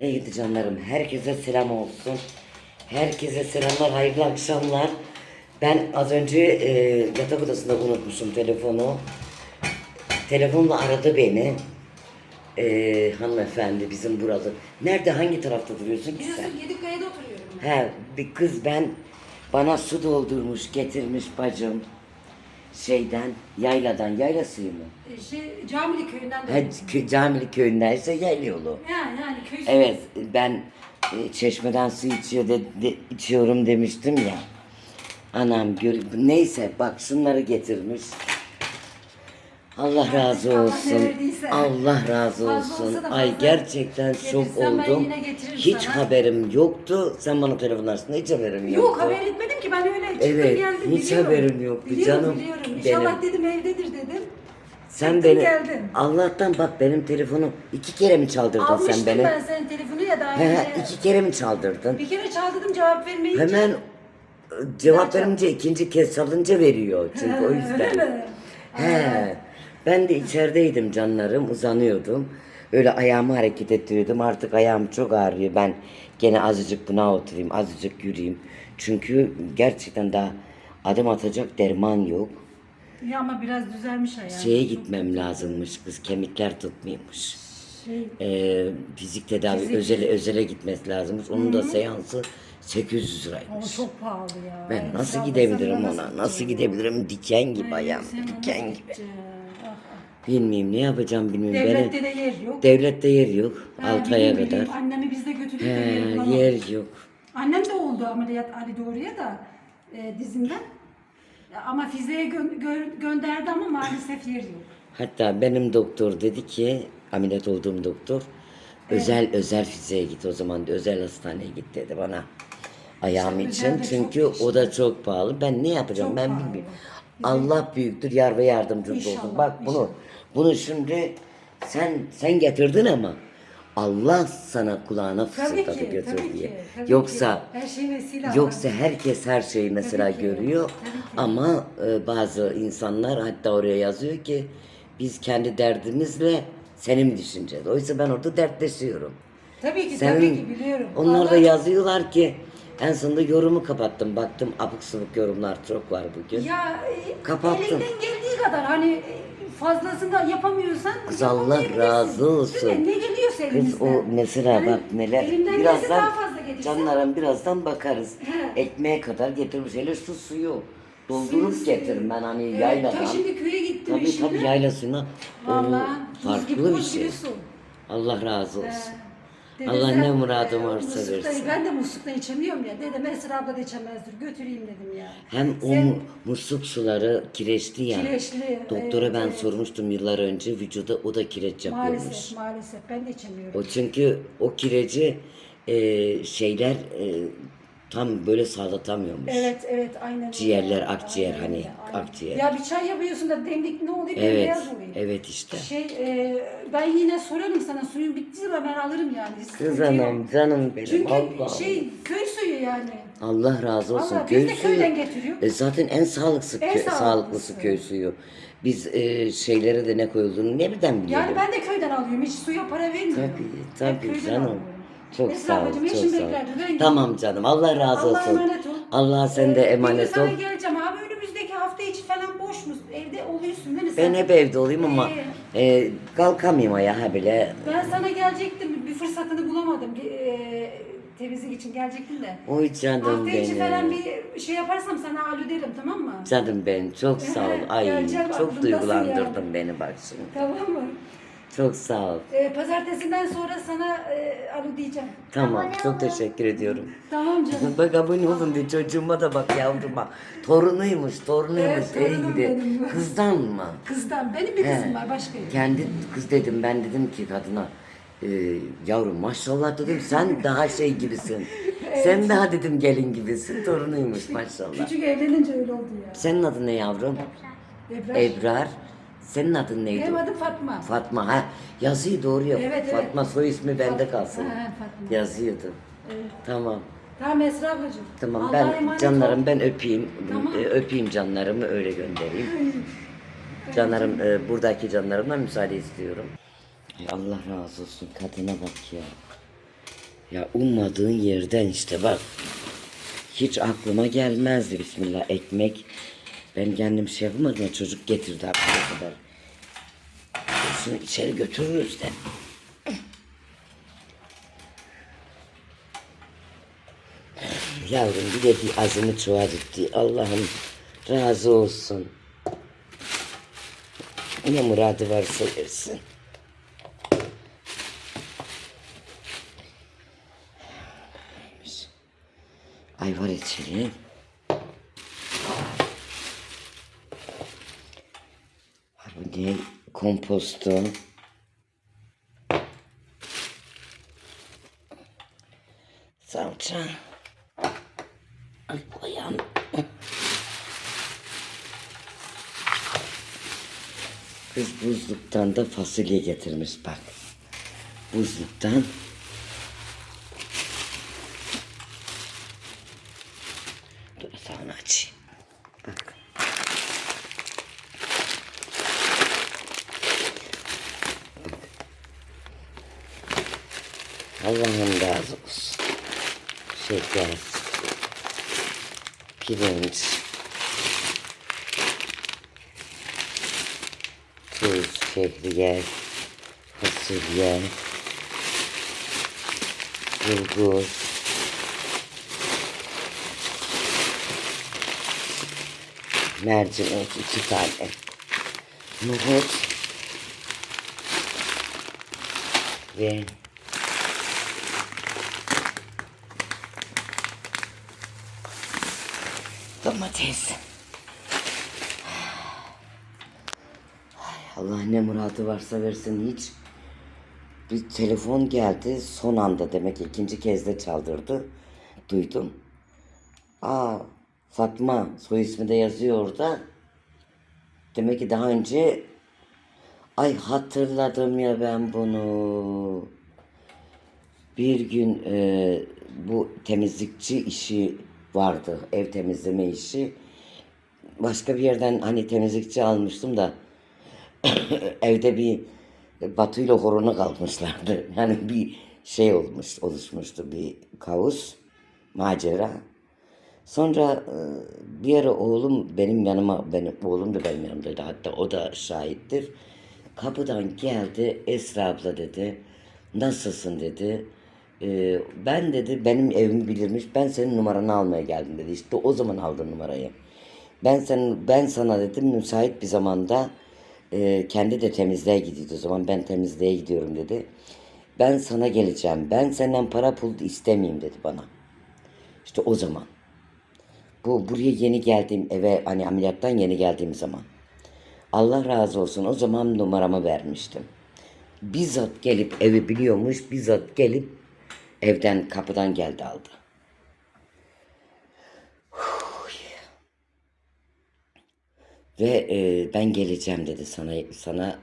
Evet canlarım, herkese selam olsun. Herkese selamlar, hayırlı akşamlar. Ben az önce e, yatak odasında unutmuşum telefonu. Telefonla aradı beni. E, hanımefendi bizim buralı. Nerede, hangi tarafta duruyorsun ki sen? Biliyorsun oturuyorum ben. He, bir kız ben bana su doldurmuş, getirmiş bacım. Şeyden, yayladan, yayla suyu mu? Ee, Şey, Camili köyünden de. kö- Camili köyündeyse yayla yolu. Yani yani köy Evet ben e, çeşmeden su içiyor de, de- içiyorum demiştim ya. Anam gör neyse bak şunları getirmiş. Allah razı olsun. Allah razı olsun. Ay gerçekten şok oldum. Hiç haberim yoktu. Sen bana telefon açtın hiç haberim yoktu. Yok haber etmedim ki ben öyle çıktım Evet, geldim hiç biliyorum. haberim yoktu biliyorum, canım Biliyorum benim. İnşallah dedim evdedir dedim. Sen Çıktım, beni geldim. Allah'tan bak benim telefonu iki kere mi çaldırdın Almıştım sen beni? ben senin telefonu ya daha He, he, önce. iki kere mi çaldırdın? Bir kere çaldırdım cevap vermeyince. Hemen e, cevap verince ikinci kez çalınca veriyor çünkü o Öyle yüzden. mi? He. Ben de içerideydim canlarım uzanıyordum. Öyle ayağımı hareket ettiriyordum. Artık ayağım çok ağrıyor. Ben gene azıcık buna oturayım, azıcık yürüyeyim. Çünkü gerçekten daha adım atacak derman yok. Ya ama biraz düzelmiş ayağım. Şeye gitmem lazımmış kız. Kemikler tutmuyormuş. Şey, Ee, fizik tedavi Fizik. özele özele gitmesi lazımmış. Onun da seansı 800 o liraymış. çok pahalı ya. Ben nasıl gidebilirim ona? nasıl gidebilirim? Diken gibi Ay, ayağım. Diken gibi. gideceksin? Bilmiyorum ne yapacağım bilmiyorum. Devlette Benim de yer yok. devlette yer yok. Ha, 6 aya bileyim, kadar. Annemi biz de götürdük de He, yer bulamadık. yer yok. Annem de oldu ameliyat Ali Doğru'ya da e, dizinden. Ama fiziğe gö- gö- gönderdi ama maalesef yer yok. Hatta benim doktor dedi ki ameliyat olduğum doktor özel özel fiziğe git o zaman özel hastaneye git dedi bana. Ayağım İşte için de çünkü çok o da çok pahalı. Ben ne yapacağım Çok ben pahalı. bilmiyorum. Allah büyüktür yar ve yardımcımız İnşallah, olsun. Bak bunu inşallah. Bunu şimdi sen sen getirdin ama Allah sana kulağına fısıldadı ki, götür tabii diye. ki. tabii Yoksa ki. her şey vesile Yoksa herkes her şeyi mesela Tabii ki, görüyor tabii ki. ama e, bazı insanlar hatta oraya yazıyor ki biz kendi derdimizle seni mi düşüneceğiz? Oysa ben orada dertleşiyorum. Tabii ki Senin, tabii ki biliyorum. Onlar da Allah- yazıyorlar ki en sonunda yorumu kapattım. Baktım abuk sabuk yorumlar çok var bugün. Ya e, Kapattım. elinden geldiği kadar hani e, fazlasını yapamıyorsan Kız Allah yapamayabilirsin. razı olsun. Değil mi? Ne geliyorsa elimizden. Kız o mesela Yani bak neler Elimden gelse birazdan daha fazla gelirse. canlarım birazdan bakarız. He. Ekmeğe kadar getirmiş hele şu suyu doldurup Suyu, getirin ben hani Evet, yayladan. ta şimdi köye gittim Tabii eşimle. tabii yayla suyuna o Vallahi buz gibi, farklı bir buz gibi şey. su. Allah razı olsun. Allah ne e, varsa versin. Ben de muslukta içemiyorum ya. Dedim Esra abla da içemezdir. Götüreyim dedim ya. Hem o Sen- mu- musluk suları kireçli ya. Kireçli, Doktora evet, ben evet. sormuştum yıllar önce vücuda o da kireç yapıyormuş. Maalesef maalesef ben de içemiyorum. O çünkü o kireci e, şeyler e, tam böyle sağlatamıyormuş. Evet evet aynen. Ciğerler, akciğer Aynen hani, öyle, aynen. akciğer. Ya bir çay yapıyorsun da demlik ne oluyor? Evet, Bembeyaz oluyor. evet işte. Şey e, ben yine sorarım sana suyun bittiği zaman ben alırım yani. Kız anam, canım benim. Çünkü Allah şey köy suyu yani. Allah razı olsun. Vallahi biz de köy suyu köyden getiriyoruz. e, zaten en sağlıklısı En kö- sağlıklısı. sağlıklısı köy suyu. Biz e, şeylere de ne koyulduğunu nereden bilelim? Yani ben de köyden alıyorum. Hiç suya para vermiyorum. Tabii, Hep tabii köyden canım. alıyorum. Çok Esra sağ ol, çok sağ ol. beklerdi, ben Tamam canım, Allah razı Allah'a olsun. emanet ol. Allah sen de Ee, emanet gün sana ol. geleceğim abi. Önümüzdeki hafta içi falan boş mu? Evde oluyorsun değil mi Ben sen? hep evde olayım ama Ee, e, kalkamayayım ayağa bile. Ben sana gelecektim. Bir fırsatını bulamadım. Ee, temizlik için gelecektim de. Oy canım Hafta içi falan benim. bir şey yaparsam sana alo derim tamam mı? Canım benim çok sağ ol. Ay Geleceğim, çok duygulandırdın beni bak şimdi. Tamam mı? Çok sağ ol. Ee, pazartesinden sonra sana e, alo diyeceğim. Tamam çok teşekkür ediyorum. Tamam canım. Bak abone olun diye çocuğuma da bak yavruma. Torunuymuş, torunuymuş. Evet, Ey torunum gidi. benim. Kızdan mı? Kızdan. Benim bir He. kızım var başka yok. Kendi kız dedim ben dedim ki kadına e, yavrum maşallah dedim sen daha şey gibisin. Sen daha dedim gelin gibisin. Torunuymuş maşallah. Küçük evlenince öyle oldu ya. Senin adın ne yavrum? Ebrar. Ebrar. Senin adın neydi? Benim adım Fatma. Fatma ha yazıyı doğru yap. Evet, evet. Fatma soy ismi bende Fat- kalsın. Ha, Fatma. Yazıyordu. Evet. Tamam. Tamam Esra ablacığım. Tamam Allah'a ben emanet canlarım ol. ben öpeyim. Tamam. E, öpeyim canlarımı öyle göndereyim. Canlarım e, buradaki canlarımdan müsaade istiyorum. Ay Allah razı olsun kadına bak ya. Ya ummadığın yerden işte bak. Hiç aklıma gelmezdi bismillah ekmek. Ben kendim şey yapamadım ya çocuk getirdi aklıma kadar. Şunu içeri götürürüz de. Yavrum bir de bir azını çoğalttı. Allah'ım razı olsun. Ne muradı varsa versin. Ayvar içelim. Ha, Bu ne? Kompostu. Salça. Ay ayağım. Kız buzluktan da fasulye getirmiş bak. Buzluktan. Dur sana açayım. Allah'ım razı olsun. Şeker. Pirinç. Tuz, şehriye, fasulye, bulgur, mercimek iki tane, nohut ve domates. Allah ne muradı varsa versin hiç. Bir telefon geldi son anda demek ki ikinci kez de çaldırdı. Duydum. Aa Fatma soy ismi de yazıyor orada. Demek ki daha önce ay hatırladım ya ben bunu. Bir gün e, bu temizlikçi işi vardı. Ev temizleme işi. Başka bir yerden hani temizlikçi almıştım da evde bir Batu ile horona kalmışlardı. Yani bir şey olmuş, oluşmuştu bir kaos, macera. Sonra e, bir ara oğlum benim yanıma, benim oğlum da benim yanımdaydı hatta o da şahittir. Kapıdan geldi Esra abla dedi, nasılsın dedi. E, ben dedi benim evimi bilirmiş, ben senin numaranı almaya geldim dedi. İşte o zaman aldı numarayı. Ben senin, ben sana dedim müsait bir zamanda e, kendi de temizliğe gidiyordu o zaman ben temizliğe gidiyorum dedi. Ben sana geleceğim. Ben senden para pul istemeyeyim dedi bana. İşte o zaman. Bu buraya yeni geldiğim eve hani ameliyattan yeni geldiğim zaman. Allah razı olsun o zaman numaramı vermiştim. Bizzat gelip evi biliyormuş. Bizzat gelip evden kapıdan geldi aldı. Ve e, ben geleceğim dedi sana sana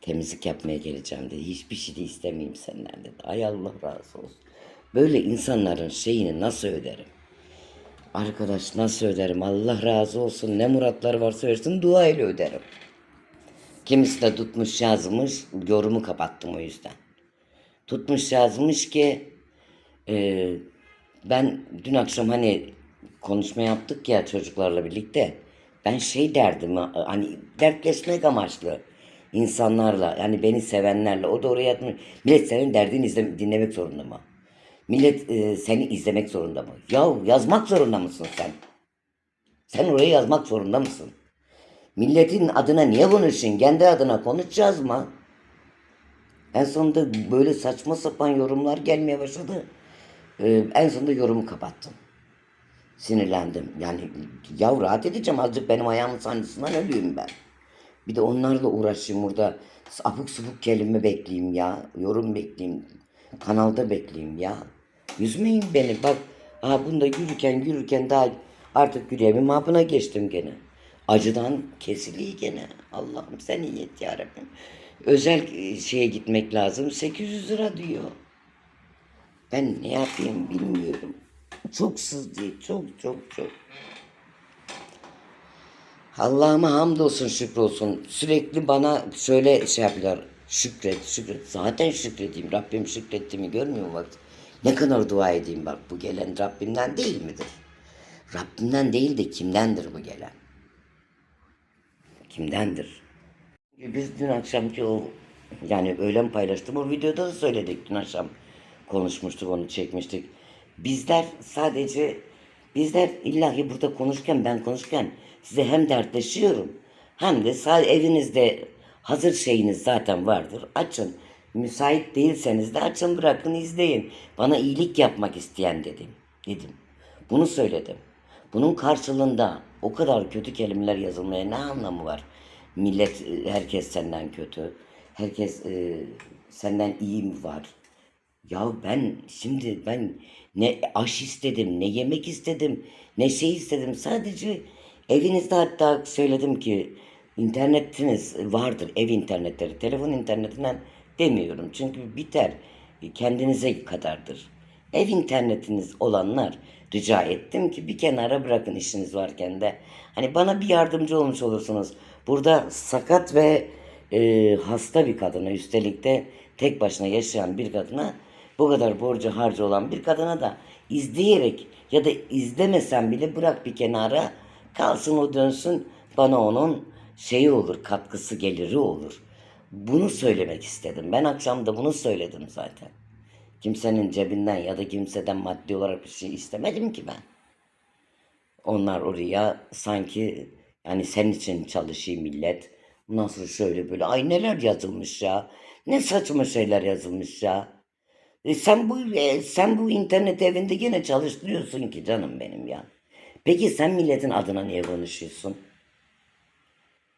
temizlik yapmaya geleceğim dedi. Hiçbir şey de istemeyeyim senden dedi. Ay Allah razı olsun. Böyle insanların şeyini nasıl öderim? Arkadaş nasıl öderim? Allah razı olsun. Ne muratları varsa versin dua ile öderim. Kimisi de tutmuş yazmış. Yorumu kapattım o yüzden. Tutmuş yazmış ki e, ben dün akşam hani konuşma yaptık ya çocuklarla birlikte. Ben şey derdim hani dertleşmek amaçlı insanlarla yani beni sevenlerle o da oraya yatmış. Millet senin derdini izle, dinlemek zorunda mı? Millet e, seni izlemek zorunda mı? Ya yazmak zorunda mısın sen? Sen oraya yazmak zorunda mısın? Milletin adına niye konuşun? Kendi adına konuşacağız mı? En sonunda böyle saçma sapan yorumlar gelmeye başladı. Ee, en sonunda yorumu kapattım. Sinirlendim. Yani ya rahat edeceğim azıcık benim ayağımın sancısından ölüyüm ben. Bir de onlarla uğraşayım burada. Apık sapık kelime bekleyeyim ya. Yorum bekleyeyim. Kanalda bekleyeyim ya. Üzmeyin beni. Bak aha bunda yürürken yürürken daha artık yüreğimin mapına geçtim gene. Acıdan kesiliyor gene. Allah'ım sen iyi et ya Rabbim. Özel e, şeye gitmek lazım. 800 lira diyor. Ben ne yapayım bilmiyorum. Çok sızdı. Çok çok çok. Allah'ıma hamdolsun şükrolsun. Sürekli bana şöyle şey yapıyorlar. Şükret, şükret. Zaten şükredeyim. Rabbim şükrettiğimi görmüyor mu bak. Ne kadar dua edeyim bak. Bu gelen Rabbimden değil midir? Rabbimden değil de kimdendir bu gelen? Kimdendir? Biz dün akşamki o yani öğlen paylaştım o videoda da söyledik dün akşam konuşmuştuk onu çekmiştik. Bizler sadece bizler illahi burada konuşurken ben konuşurken size hem dertleşiyorum hem de sadece evinizde hazır şeyiniz zaten vardır. Açın. Müsait değilseniz de açın bırakın izleyin. Bana iyilik yapmak isteyen dedim. Dedim. Bunu söyledim. Bunun karşılığında o kadar kötü kelimeler yazılmaya ne anlamı var? Millet, e, herkes senden kötü. Herkes e, senden iyi mi var? Ya ben şimdi ben ne aş istedim, ne yemek istedim, ne şey istedim. Sadece evinizde hatta söyledim ki internetiniz vardır, ev internetleri, telefon internetinden demiyorum. Çünkü biter, kendinize kadardır. Ev internetiniz olanlar rica ettim ki bir kenara bırakın işiniz varken de. Hani bana bir yardımcı olmuş olursunuz. Burada sakat ve e, hasta bir kadına üstelik de tek başına yaşayan bir kadına bu kadar borcu harcı olan bir kadına da izleyerek ya da izlemesen bile bırak bir kenara kalsın o dönsün bana onun şeyi olur katkısı geliri olur. Bunu söylemek istedim. Ben akşam da bunu söyledim zaten. Kimsenin cebinden ya da kimseden maddi olarak bir şey istemedim ki ben. Onlar oraya sanki yani senin için çalışayım millet. Nasıl şöyle böyle ay neler yazılmış ya. Ne saçma şeyler yazılmış ya. E sen bu e, sen bu internet evinde gene çalıştırıyorsun ki canım benim ya. Peki sen milletin adına niye konuşuyorsun?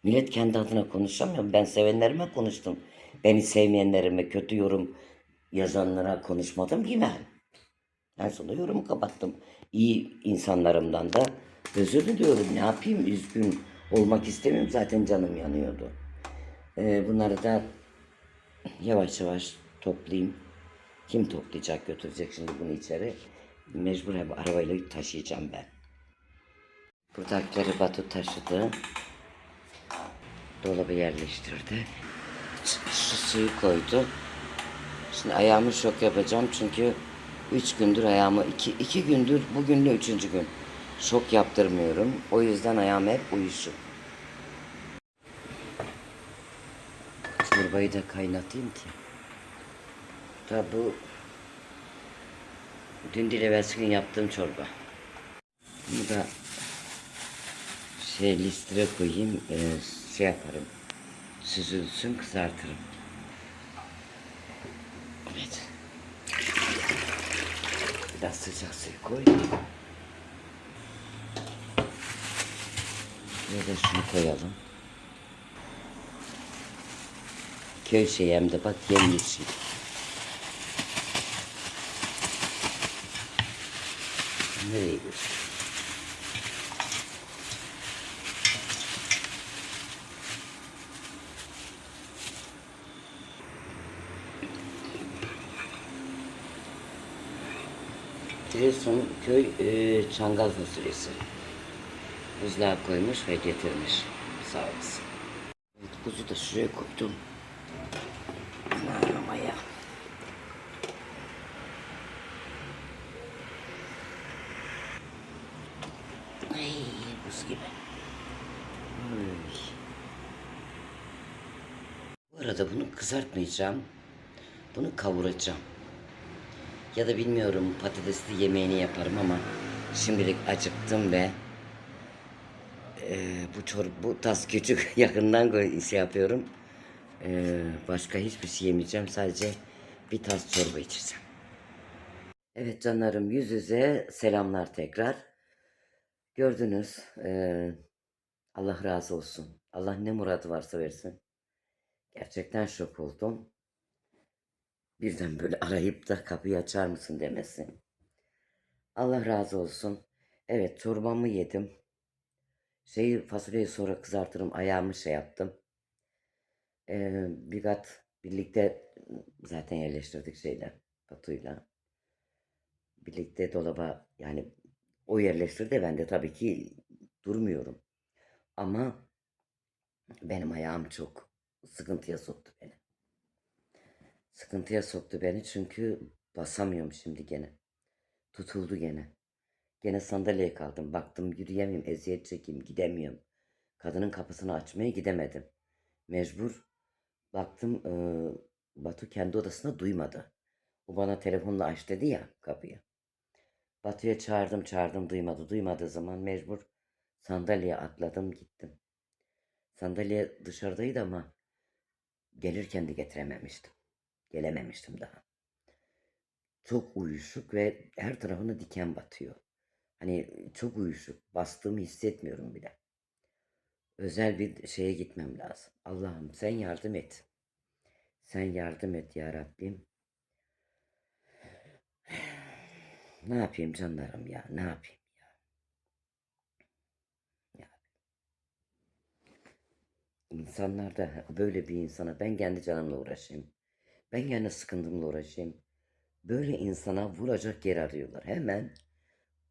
Millet kendi adına konuşamıyor. Ben sevenlerime konuştum. Beni sevmeyenlerime kötü yorum yazanlara konuşmadım ki ben. En sonunda yorumu kapattım. İyi insanlarımdan da özür diliyorum. Ne yapayım? Üzgün olmak istemiyorum. Zaten canım yanıyordu. Ee, bunları da yavaş yavaş toplayayım. Kim toplayacak götürecek şimdi bunu içeri? Mecbur hep arabayla taşıyacağım ben. Buradakileri Batu taşıdı. Dolaba yerleştirdi. Şu suyu koydu. Şimdi ayağımı şok yapacağım çünkü üç gündür ayağımı iki, iki gündür bugün de üçüncü gün şok yaptırmıyorum. O yüzden ayağım hep uyuşuk. Çorbayı da kaynatayım ki. Da bu dün değil evvelsi yaptığım çorba. Bunu da şey listire koyayım şey yaparım. Süzülsün kızartırım. Evet. Biraz sıcak suyu koy. Şuraya da şunu koyalım. Köy şeyi hem de bak yemyeşil. Nereye gidiyorsun? Giresun köy e, çangal fasulyesi. Buzluğa koymuş ve getirmiş. Sağ olasın. Evet, kuzu da şuraya koydum. Aman ya. Ay buz gibi. Ay. Bu arada bunu kızartmayacağım. Bunu kavuracağım. Ya da bilmiyorum patatesli yemeğini yaparım ama şimdilik acıktım ve e, bu çor bu tas küçük yakından şey yapıyorum. E, başka hiçbir şey yemeyeceğim. Sadece bir tas çorba içeceğim. Evet canlarım yüz yüze selamlar tekrar. Gördünüz. e, Allah razı olsun. Allah ne muradı varsa versin. Gerçekten şok oldum birden böyle arayıp da kapıyı açar mısın demesin. Allah razı olsun. Evet çorbamı yedim. Şeyi fasulyeyi sonra kızartırım. Ayağımı şey yaptım. Ee, bir kat birlikte zaten yerleştirdik şeyle Batu'yla. Birlikte dolaba yani o yerleştirdi ben de tabii ki durmuyorum. Ama benim ayağım çok sıkıntıya soktu beni. Sıkıntıya soktu beni çünkü basamıyorum şimdi gene. Tutuldu gene. Gene sandalyeye kaldım. Baktım yürüyemiyorum, eziyet çekeyim, gidemiyorum. Kadının kapısını açmaya gidemedim. Mecbur. Baktım eee, Batu kendi odasında duymadı. O bana telefonla aç dedi ya kapıyı. Batu'ya çağırdım çağırdım duymadı. Duymadığı zaman mecbur sandalyeye atladım gittim. Sandalye dışarıdaydı ama gelirken de getirememiştim. Gelememiştim daha. Çok uyuşuk ve her tarafına diken batıyor. Hani çok uyuşuk. Bastığımı hissetmiyorum bile. Özel bir şeye gitmem lazım. Allah'ım sen yardım et. Sen yardım et ya Rabbim. Ne yapayım canlarım ya? Ne yapayım ya? Ya. İnsanlar da böyle bir insana ben kendi canımla uğraşayım. Ben kendi sıkıntımla uğraşayım. Böyle insana vuracak yer arıyorlar. Hemen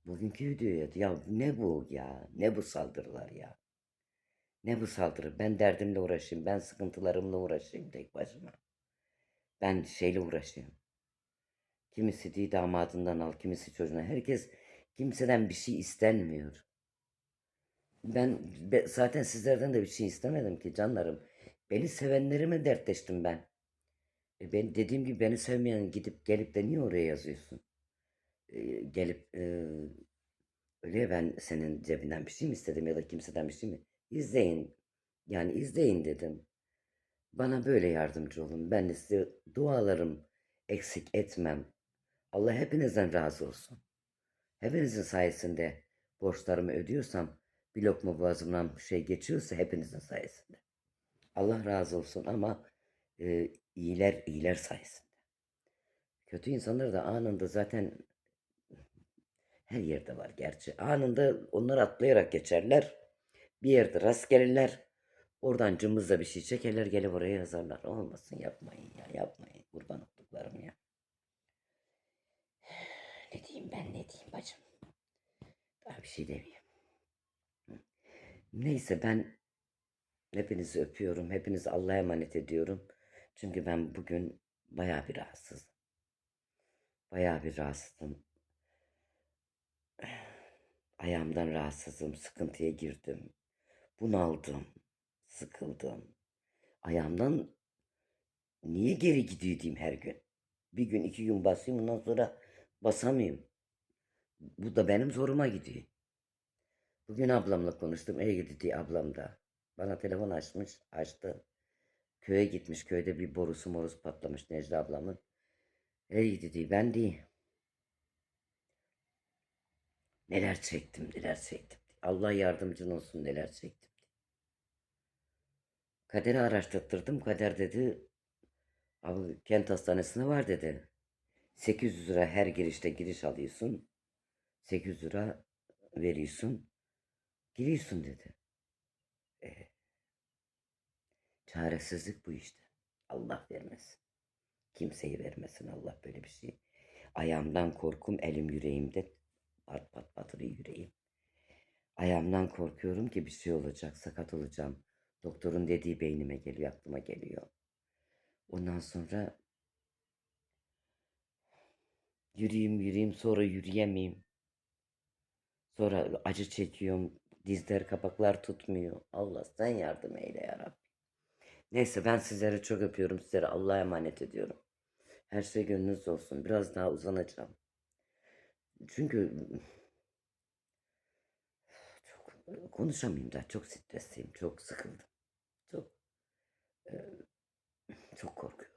bugünkü videoya ya ne bu ya? Ne bu saldırılar ya? Ne bu saldırı? Ben derdimle uğraşayım. Ben sıkıntılarımla uğraşayım tek başıma. Ben şeyle uğraşayım. Kimisi diyor damadından al, kimisi çocuğuna. Herkes kimseden bir şey istenmiyor. Ben be- zaten sizlerden de bir şey istemedim ki canlarım. Beni sevenlerime dertleştim ben. E ben dediğim gibi beni sevmeyen gidip gelip de niye oraya yazıyorsun? E, gelip e, öyle ya ben senin cebinden bir şey mi istedim ya da kimseden bir şey mi? İzleyin. Yani izleyin dedim. Bana böyle yardımcı olun. Ben de size dualarım eksik etmem. Allah hepinizden razı olsun. Hepinizin sayesinde borçlarımı ödüyorsam bir lokma boğazımdan bir şey geçiyorsa hepinizin sayesinde. Allah razı olsun ama e, iyiler iyiler sayesinde. Kötü insanlar da anında zaten her yerde var gerçi. Anında onlar atlayarak geçerler. Bir yerde rast gelirler. Oradan cımbızla bir şey çekerler gelip oraya yazarlar. Olmasın yapmayın ya yapmayın. Kurban olduklarım ya. Ne diyeyim ben ne diyeyim bacım. Daha bir şey demeyeyim. Neyse ben hepinizi öpüyorum. Hepinizi Allah'a emanet ediyorum. Çünkü ben bugün bayağı bir rahatsızım. Bayağı bir rahatsızım. Ayağımdan rahatsızım. Sıkıntıya girdim. Bunaldım. Sıkıldım. Ayağımdan niye geri gidiyor diyeyim her gün. Bir gün iki gün basayım ondan sonra basamıyorum. Bu da benim zoruma gidiyor. Bugün ablamla konuştum. Gitti diye ablam da. Bana telefon açmış. Açtı. Köye gitmiş. Köyde bir borusu morusu patlamış Necla ablamın. Gitti diye. Ben değil. Neler çektim neler çektim. Allah yardımcın olsun neler çektim. Kader'i araştırttırdım. Kader dedi abi kent hastanesine var dedi. 800 lira her girişte giriş alıyorsun. 800 lira veriyorsun. Giriyorsun dedi. E, çaresizlik bu işte. Allah vermesin. Kimseyi vermesin Allah böyle bir şey. Ayağımdan korkum elim yüreğimde pat pat batırıyor yüreğim. Ayağımdan korkuyorum ki bir şey olacak, sakat olacağım. Doktorun dediği beynime geliyor, aklıma geliyor. Ondan sonra yürüyeyim yürüyeyim sonra yürüyemeyeyim. Sonra acı çekiyorum. Dizler kapaklar tutmuyor. Allah sen yardım eyle ya Rabbi. Neyse ben sizlere çok öpüyorum. Sizlere Allah'a emanet ediyorum. Her şey gönlünüzde olsun. Biraz daha uzanacağım. Çünkü çok konuşamayayım da çok stresliyim. Çok sıkıldım. Çok çok korkuyorum.